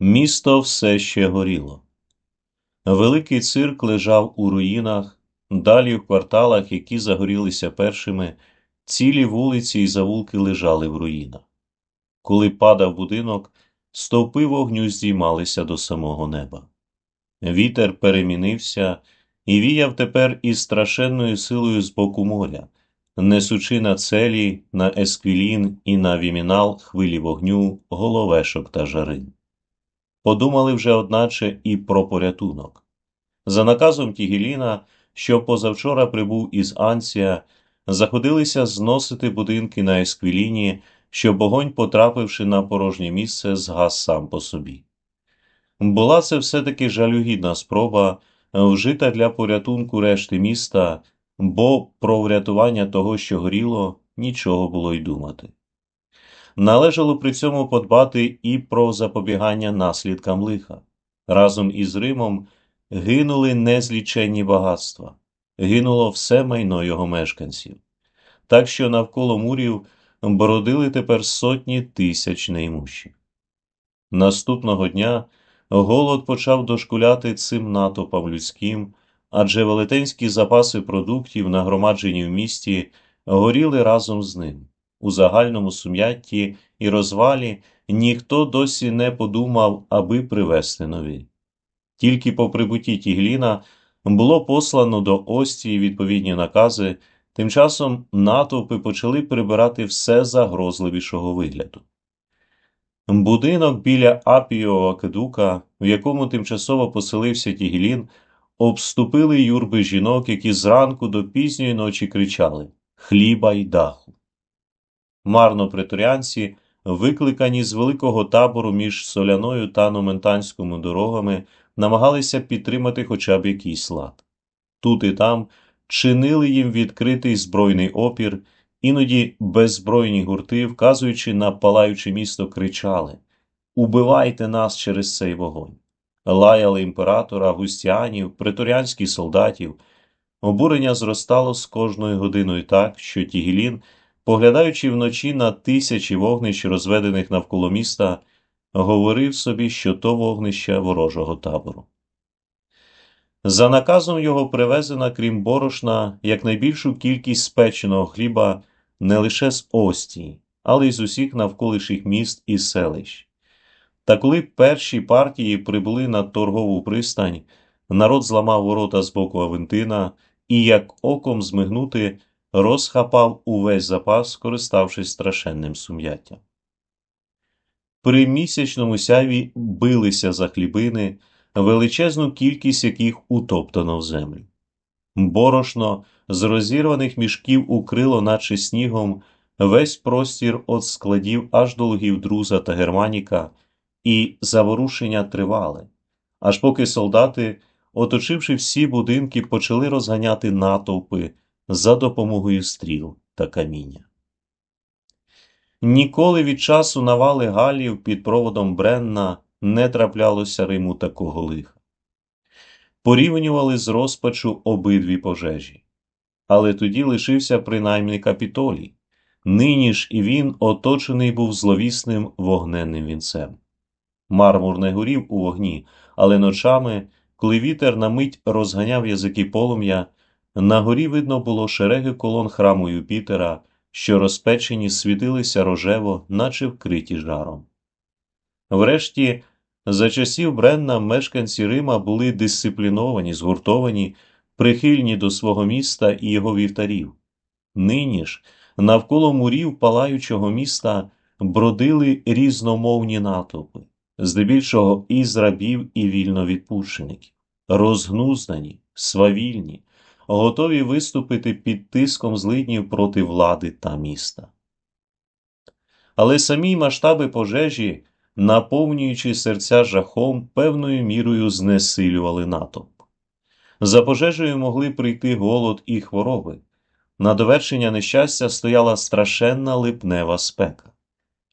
Місто все ще горіло. Великий цирк лежав у руїнах, далі в кварталах, які загорілися першими, цілі вулиці і завулки лежали в руїнах. Коли падав будинок, стовпи вогню здіймалися до самого неба. Вітер перемінився і віяв тепер із страшенною силою з боку моря, несучи на целі, на есквілін і на вімінал хвилі вогню, головешок та жарин. Подумали вже, одначе, і про порятунок. За наказом Тігеліна, що позавчора прибув із Анція, заходилися зносити будинки на есквіліні, щоб огонь, потрапивши на порожнє місце, згас сам по собі. Була це все-таки жалюгідна спроба, вжита для порятунку решти міста, бо про врятування того, що горіло, нічого було й думати. Належало при цьому подбати і про запобігання наслідкам лиха. Разом із Римом гинули незліченні багатства, гинуло все майно його мешканців, так що навколо мурів бродили тепер сотні тисяч неймущих. Наступного дня голод почав дошкуляти цим натовпам людським, адже велетенські запаси продуктів, нагромаджені в місті, горіли разом з ним. У загальному сум'ятті і розвалі ніхто досі не подумав, аби привезти нові. Тільки по прибутті Тігліна було послано до Остії відповідні накази, тим часом натовпи почали прибирати все загрозливішого вигляду. Будинок біля Апієва Кедука, в якому тимчасово поселився Тігілін, обступили юрби жінок, які зранку до пізньої ночі кричали Хліба й даху. Марно преторіанці, викликані з великого табору між соляною та номентанськими дорогами, намагалися підтримати хоча б якийсь лад. Тут і там чинили їм відкритий збройний опір, іноді беззбройні гурти, вказуючи на палаюче місто, кричали Убивайте нас через цей вогонь. Лаяли імператора, густянів, преторіанських солдатів. Обурення зростало з кожною годиною так, що Тігілін, поглядаючи вночі на тисячі вогнищ, розведених навколо міста, говорив собі, що то вогнище ворожого табору. За наказом його привезена, крім борошна, якнайбільшу кількість спеченого хліба не лише з Остії, але й з усіх навколишніх міст і селищ. Та коли перші партії прибули на торгову пристань, народ зламав ворота з боку Авентина і, як оком змигнути, розхапав увесь запас, скориставшись страшенним сум'яттям. При місячному сяві билися за хлібини, величезну кількість яких утоптано в землю. Борошно з розірваних мішків укрило, наче снігом, весь простір від складів аж до лугів друза та Германіка, і заворушення тривали, аж поки солдати, оточивши всі будинки, почали розганяти натовпи за допомогою стріл та каміння. Ніколи від часу навали Галів під проводом Бренна не траплялося Риму такого лиха. Порівнювали з розпачу обидві пожежі. Але тоді лишився принаймні капітолій. Нині ж і він оточений був зловісним вогненним вінцем. Мармур не горів у вогні, але ночами, коли вітер на мить розганяв язики полум'я, на горі видно було шереги колон храму Юпітера, що розпечені світилися рожево, наче вкриті жаром. Врешті, за часів Бренна мешканці Рима були дисципліновані, згуртовані, прихильні до свого міста і його вівтарів. Нині ж, навколо мурів палаючого міста бродили різномовні натовпи, здебільшого із рабів і вільновідпущеників, розгнуздані, свавільні, готові виступити під тиском злиднів проти влади та міста. Але самі масштаби пожежі, наповнюючи серця жахом, певною мірою знесилювали натовп. За пожежею могли прийти голод і хвороби. На довершення нещастя стояла страшенна липнева спека.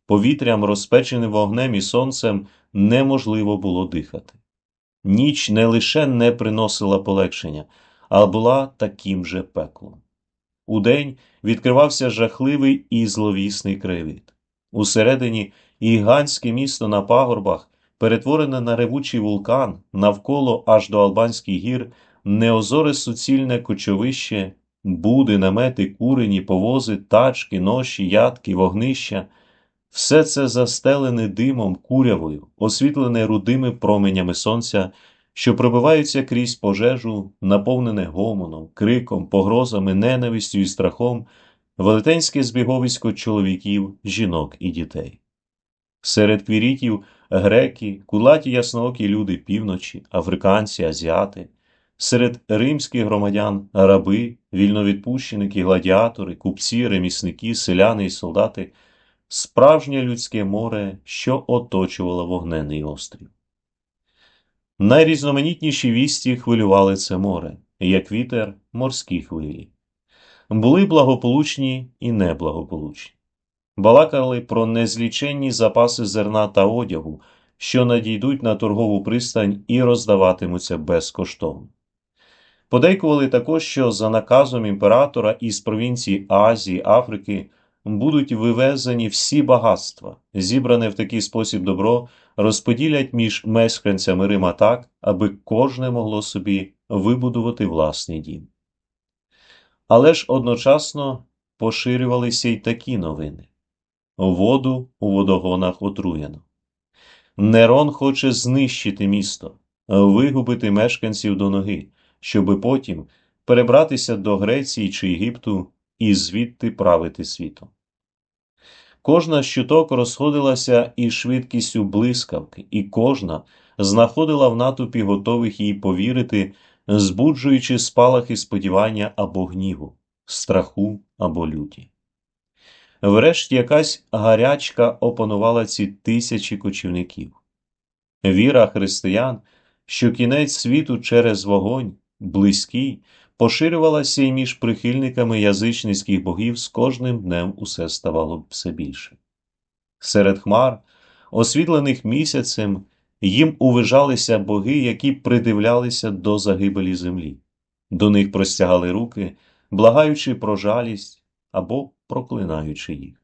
Повітрям, розпеченим вогнем і сонцем, неможливо було дихати. Ніч не лише не приносила полегшення, а була таким же пеклом. Удень відкривався жахливий і зловісний кривід. Усередині гігантське місто на пагорбах, перетворене на ревучий вулкан, навколо аж до Албанських гір, неозоре суцільне кочовище, буди, намети, курені, повози, тачки, ноші, ядки, вогнища, все це застелене димом, курявою, освітлене рудими променями сонця, що пробиваються крізь пожежу, наповнене гомоном, криком, погрозами, ненавистю і страхом, велетенське збіговисько чоловіків, жінок і дітей. Серед квірітів греки, кулаті ясноокі люди півночі, африканці, азіати, серед римських громадян раби, вільновідпущеники, гладіатори, купці, ремісники, селяни і солдати, справжнє людське море, що оточувало вогнений острів. Найрізноманітніші вісті хвилювали це море, як вітер морські хвилі. Були благополучні і неблагополучні. Балакали про незліченні запаси зерна та одягу, що надійдуть на торгову пристань і роздаватимуться безкоштовно. Подейкували також, що за наказом імператора із провінцій Азії, Африки будуть вивезені всі багатства, зібране в такий спосіб добро, розподілять між мешканцями Рима так, аби кожне могло собі вибудувати власний дім. Але ж одночасно поширювалися й такі новини. Воду у водогонах отруєно. Нерон хоче знищити місто, вигубити мешканців до ноги, щоби потім перебратися до Греції чи Єгипту і звідти правити світом. Кожна з чуток розходилася із швидкістю блискавки, і кожна знаходила в натовпі готових їй повірити, збуджуючи спалахи сподівання або гніву, страху або люті. Врешті якась гарячка опанувала ці тисячі кочівників. Віра християн, що кінець світу через вогонь, близький, поширювалася й між прихильниками язичницьких богів з кожним днем усе ставало все більше. Серед хмар, освітлених місяцем, їм увижалися боги, які придивлялися до загибелі землі. До них простягали руки, благаючи про жалість або проклинаючи їх.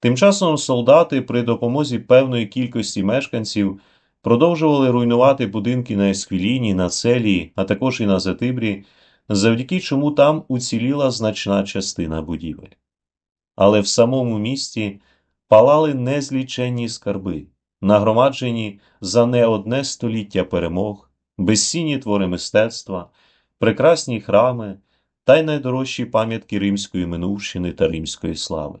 Тим часом солдати при допомозі певної кількості мешканців продовжували руйнувати будинки на Есквіліні, на Целії, а також і на Затибрі, завдяки чому там уціліла значна частина будівель. Але в самому місті палали незліченні скарби, нагромаджені за не одне століття перемог, безцінні твори мистецтва, прекрасні храми та й найдорожчі пам'ятки римської минувщини та римської слави.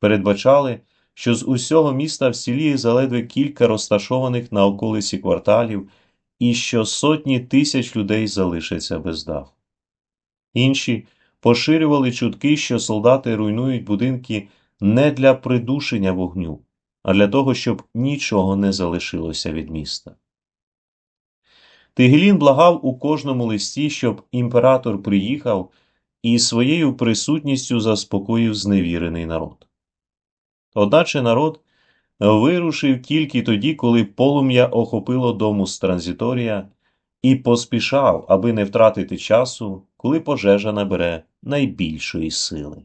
Передбачали, що з усього міста вціліє заледве кілька розташованих на околиці кварталів і що сотні тисяч людей залишаться без даху. Інші поширювали чутки, що солдати руйнують будинки не для придушення вогню, а для того, щоб нічого не залишилося від міста. Тигелін благав у кожному листі, щоб імператор приїхав і своєю присутністю заспокоїв зневірений народ. Одначе народ вирушив тільки тоді, коли полум'я охопило дому з транзиторія, і поспішав, аби не втратити часу, коли пожежа набере найбільшої сили.